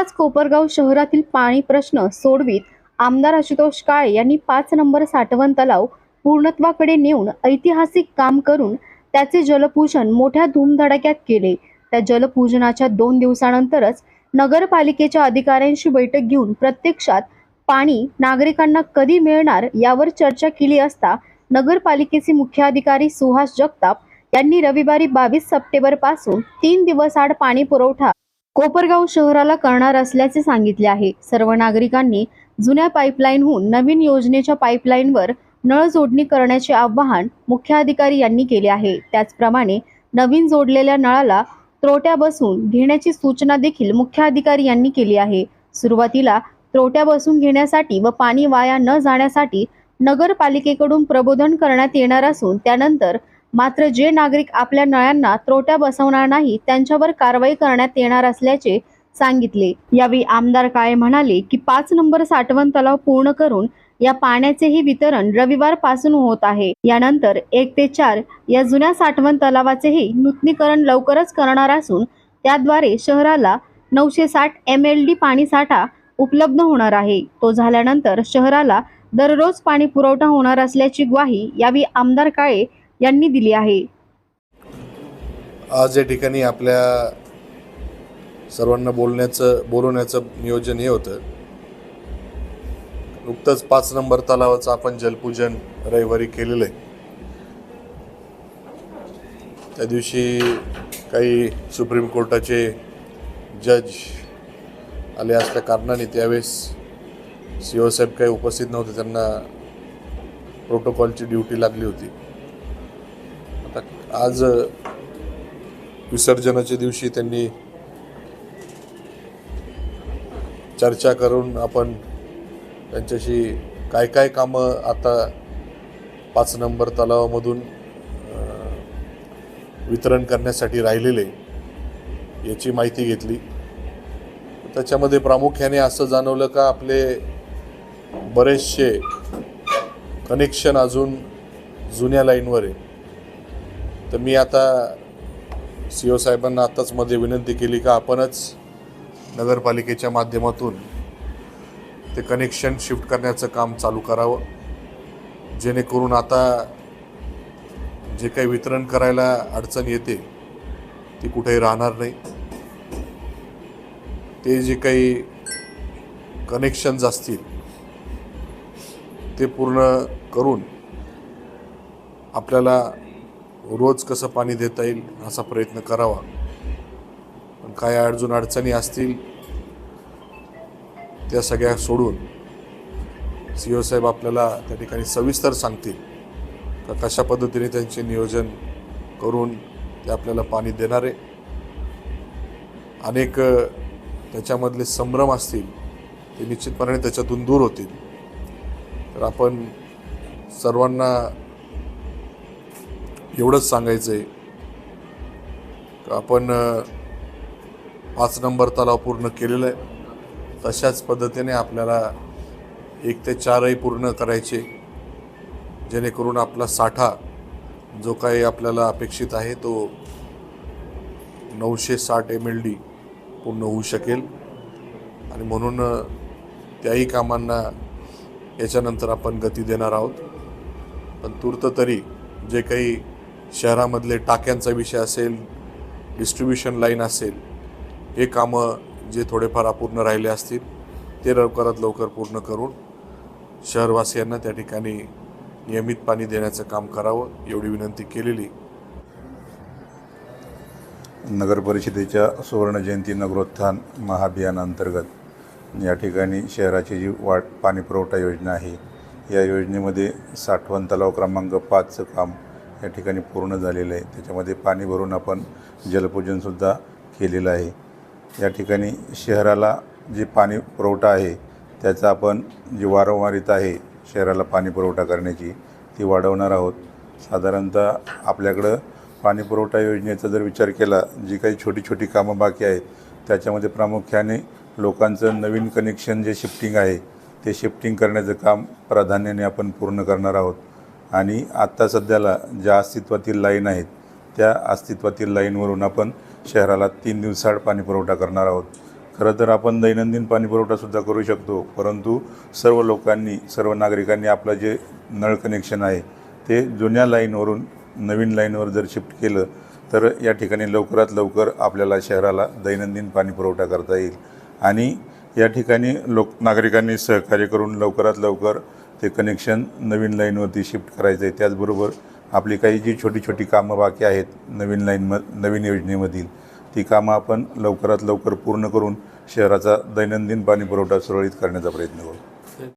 नुकताच कोपरगाव शहरातील पाणी प्रश्न सोडवीत आमदार आशुतोष काळे यांनी पाच नंबर साठवण तलाव पूर्णत्वाकडे नेऊन ऐतिहासिक काम करून त्याचे जलपूजन मोठ्या धूमधडाक्यात केले. त्या जलपूजनाच्या दोन दिवसानंतरच नगरपालिकेच्या अधिकाऱ्यांशी बैठक घेऊन प्रत्यक्षात पाणी नागरिकांना कधी मिळणार यावर चर्चा केली असता नगरपालिकेचे मुख्याधिकारी सुहास जगताप यांनी रविवारी बावीस सप्टेंबरपासून तीन दिवस आड पाणी पुरवठा कोपरगाव शहराला करणार असल्याचे सांगितले आहे. सर्व नागरिकांनी जुन्या पाईपलाईनहून नवीन योजनेच्या पाईपलाईनवर नळ जोडणी करण्याचे आवाहन मुख्याधिकारी यांनी केले आहे. त्याचप्रमाणे नवीन जोडलेल्या नळाला त्रोट्या बसून घेण्याची सूचना देखील मुख्याधिकारी यांनी केली आहे. सुरुवातीला त्रोट्या बसून घेण्यासाठी व पाणी वाया न जाण्यासाठी नगरपालिकेकडून प्रबोधन करण्यात येणार असून त्यानंतर मात्र जे नागरिक आपल्या नळ्यांना त्रोट्या बसवणार नाही त्यांच्यावर कारवाई करण्यात येणार असल्याचे सांगितले. यावेळी आमदार काळे म्हणाले की पाच नंबर साठवण तलाव पूर्ण करून या पाण्याचेही वितरण रविवारपासून होत आहे. यानंतर एक ते चार या जुन्या साठवण तलावाचेही नूतनीकरण लवकरच करणार असून त्याद्वारे शहराला नऊशे साठ एम एल डी पाणीसाठा उपलब्ध होणार आहे. तो झाल्यानंतर शहराला दररोज पाणी पुरवठा होणार असल्याची ग्वाही यावेळी आमदार काळे यांनी दिली आहे. आज या ठिकाणी आपल्या सर्वांना बोलण्याचं बोलवण्याचं नियोजन हे होतं. नुकतंच पाच नंबर तलावाचं आपण जलपूजन रविवारी केलेलं आहे. त्या दिवशी काही सुप्रीम कोर्टाचे जज आले असल्या कारणाने त्यावेळेस सी ओ साहेब काही उपस्थित नव्हते त्यांना प्रोटोकॉलची ड्युटी लागली होती. आज विसर्जनाच्या दिवशी त्यांनी चर्चा करून आपण त्यांच्याशी काय काय कामं आता पाच नंबर तलावामधून वितरण करण्यासाठी राहिलेले याची माहिती घेतली. त्याच्यामध्ये प्रामुख्याने असं जाणवलं का आपले बरेचसे कनेक्शन अजून जुन्या लाईनवर आहे. तर मी आता सी ओ साहेबांना आत्ताच मध्ये विनंती केली का आपणच नगरपालिकेच्या माध्यमातून ते कनेक्शन शिफ्ट करण्याचं काम चालू करावं. जेणेकरून आता जे काही वितरण करायला अडचण येते ती कुठेही राहणार नाही. ते जे काही कनेक्शन्स असतील ते पूर्ण करून आपल्याला रोज कसं पाणी देता येईल असा प्रयत्न करावा. पण काय अडचण अडचणी असतील त्या सगळ्या सोडून सी ओ साहेब आपल्याला त्या ठिकाणी सविस्तर सांगतील का कशा पद्धतीने त्यांचे नियोजन करून ते आपल्याला पाणी देणारे अनेक त्याच्यामधले संभ्रम असतील ते निश्चितपणे त्याच्यातून दूर होतील. तर आपण सर्वांना एवढंच सांगायचं आहे का आपण पाच नंबर तलाव पूर्ण केलेला आहे. तशाच पद्धतीने आपल्याला एक ते चारही पूर्ण करायचे. जेणेकरून आपला साठा जो काही आपल्याला अपेक्षित आहे तो नऊशे साठ एम एल डी पूर्ण होऊ शकेल. आणि म्हणून त्याही कामांना याच्यानंतर आपण गती देणार आहोत. पण तूर्त तरी जे काही शहरामधले टाक्यांचा विषय असेल डिस्ट्रीब्युशन लाईन असेल हे कामं जे थोडेफार अपूर्ण राहिले असतील ते लवकरात लवकर पूर्ण करून शहरवासियांना त्या ठिकाणी नियमित पाणी देण्याचं काम करावं एवढी विनंती केलेली. नगर परिषदेच्या सुवर्णजयंती नगरोत्थान महाअभियानांतर्गत या ठिकाणी शहराची जी वाट पाणी पुरवठा योजना आहे या योजनेमध्ये साठवण तलाव क्रमांक पाचचं काम या ठिकाणी पूर्ण झालेलं आहे. त्याच्यामध्ये पाणी भरून आपण जलपूजनसुद्धा केलेलं आहे. या ठिकाणी शहराला जे पाणी पुरवठा आहे त्याचा आपण जी वारंवारिता आहे शहराला पाणी पुरवठा करण्याची ती वाढवणार आहोत. साधारणतः आपल्याकडं पाणी पुरवठा योजनेचा जर विचार केला जी काही छोटी छोटी कामं बाकी आहेत त्याच्यामध्ये प्रामुख्याने लोकांचं नवीन कनेक्शन जे शिफ्टिंग आहे ते शिफ्टिंग करण्याचं काम प्राधान्याने आपण पूर्ण करणार आहोत. आणि आत्ता सध्याला ज्या अस्तित्वातील लाईन आहेत त्या अस्तित्वातील लाईनवरून आपण शहराला तीन दिवसाआड पाणीपुरवठा करणार आहोत. खरं तर आपण दैनंदिन पाणीपुरवठासुद्धा करू शकतो परंतु सर्व लोकांनी सर्व नागरिकांनी आपलं जे नळ कनेक्शन आहे ते जुन्या लाईनवरून नवीन लाईनवर जर शिफ्ट केलं तर या ठिकाणी लवकरात लवकर आपल्याला शहराला दैनंदिन पाणीपुरवठा करता येईल. आणि या ठिकाणी लोक नागरिकांनी सहकार्य करून लवकरात लवकर ते कनेक्शन नवीन लाईनवरती शिफ्ट करायचं आहे त्याचबरोबर आपली काही जी छोटी छोटी कामं बाकी आहेत नवीन लाईन म नवीन योजनेमधील ती कामं आपण लवकरात लवकर पूर्ण करून शहराचा दैनंदिन पाणी पुरवठा सुरळीत करण्याचा प्रयत्न करू.